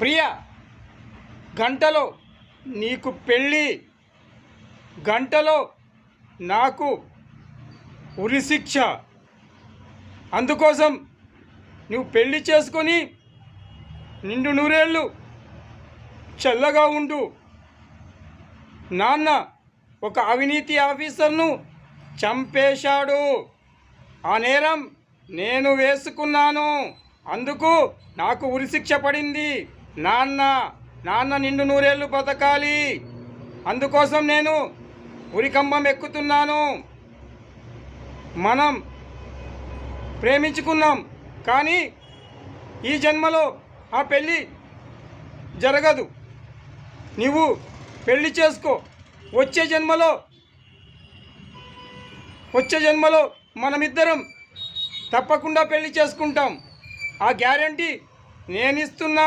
ప్రియ గంటలో నీకు పెళ్ళి గంటలో నాకు ఉరిశిక్ష అందుకోసం నువ్వు పెళ్ళి చేసుకొని నిండు నూరేళ్ళు చల్లగా ఉండు. నాన్న ఒక అవినీతి ఆఫీసర్ను చంపేశాడు. ఆ నేరం నేను వేసుకున్నాను. అందుకు నాకు ఉరిశిక్ష పడింది. నాన్న నాన్న నిండు నూరేళ్ళు బతకాలి అందుకోసం నేను ఉరికంబం ఎక్కుతున్నాను. మనం ప్రేమించుకున్నాం కానీ ఈ జన్మలో ఆ పెళ్ళి జరగదు. నువ్వు పెళ్ళి చేసుకో. వచ్చే జన్మలో వచ్చే జన్మలో మనమిద్దరం తప్పకుండా పెళ్ళి చేసుకుంటాం. ఆ గ్యారంటీ నేను ఇస్తున్నా